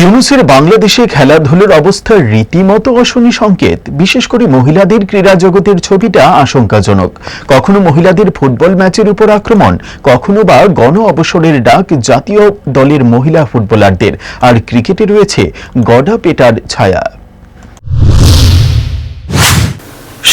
ইউনুসের বাংলাদেশে খেলাধুলোর অবস্থার রীতিমতো অশনি সংকেত। বিশেষ করে মহিলাদের ক্রীড়া জগতের ছবিটা আশঙ্কাজনক। কখনো মহিলাদের ফুটবল ম্যাচের উপর আক্রমণ, কখনো বা গণ অবসরের ডাক জাতীয় দলের মহিলা ফুটবলারদের। আর ক্রিকেটে রয়েছে গডা পেটার ছায়া।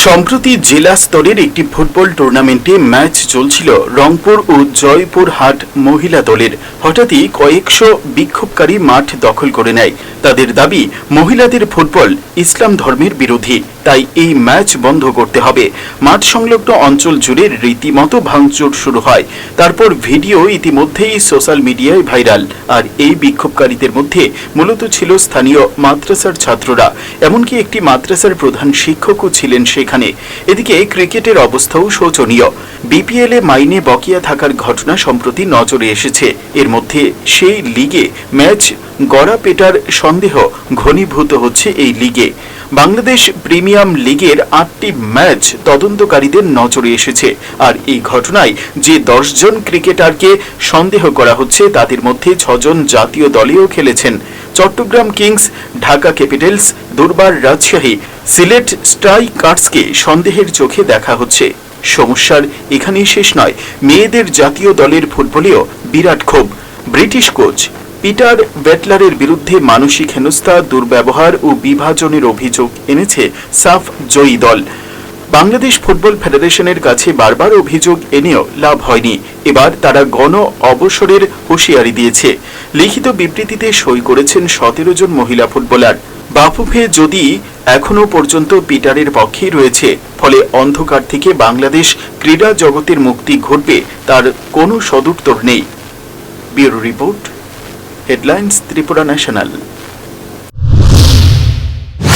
সম্প্রতি জেলা স্তরের একটি ফুটবল টুর্নামেন্টে ম্যাচ চলছিল রংপুর ও জয়পুরহাট মহিলা দলের। হঠাৎই কয়েকশো বিক্ষোভকারী মাঠ দখল করে নেয়। তাদের দাবি, মহিলাদের ফুটবল ইসলাম ধর্মের বিরোধী। তাই এই ম্যাচ বন্ধ করতে হবে। মাঠ সংলগ্ন অঞ্চল জুড়ে রীতিমতো ভাঙচুর শুরু হয়। তারপর ভিডিও ইতিমধ্যেই সোশ্যাল মিডিয়ায় ভাইরাল। আর এই বিক্ষোভকারীদের মধ্যে মূলত ছিল স্থানীয় মাদ্রাসার ছাত্ররা। এমনকি একটি মাদ্রাসার প্রধান শিক্ষকও ছিলেন সেখানে। এদিকে ক্রিকেটের অবস্থাও শোচনীয়। বিপিএলে মাইনে বকেয়া থাকার ঘটনা সম্প্রতি নজরে এসেছে। এর মধ্যে সেই লিগে ম্যাচ গড়া পেটার সন্দেহ ঘনীভূত হচ্ছে এই লিগে। বাংলাদেশ প্রিমিয়াম লিগের আটটি ম্যাচ তদন্তকারীদের নজরে এসেছে। আর এই ঘটনায় যে দশজন ক্রিকেটারকে সন্দেহ করা হচ্ছে, তাদের মধ্যে ছজন জাতীয় দলেও খেলেছেন। চট্টগ্রাম কিংস, ঢাকা ক্যাপিটালস, দুর্বার রাজশাহী, সিলেট স্ট্রাইকার্সকে সন্দেহের চোখে দেখা হচ্ছে। সমস্যার এখানেই শেষ নয়। মেয়েদের জাতীয় দলের ফুটবলেও বিরাট ক্ষোভ। ব্রিটিশ কোচ পিটার বেটলারের বিরুদ্ধে মানসিক হেনস্থা, দুর্ব্যবহার ও বিভাজনের অভিযোগ এনেছে সাফ জয়ী দল। বাংলাদেশ ফুটবল ফেডারেশনের কাছে বারবার অভিযোগ এনেও লাভ হয়নি। এবার তারা গণ অবসরের হুঁশিয়ারি দিয়েছে। লিখিত বিবৃতিতে সই করেছেন সতেরো জন মহিলা ফুটবলার। বাফুফে যদি এখনও পর্যন্ত পিটারের পক্ষেই রয়েছে, ফলে অন্ধকার থেকে বাংলাদেশ ক্রীড়া জগতের মুক্তি ঘটবে, তার কোনো সদুত্তর নেই। Bureau report. Headlines Tripura national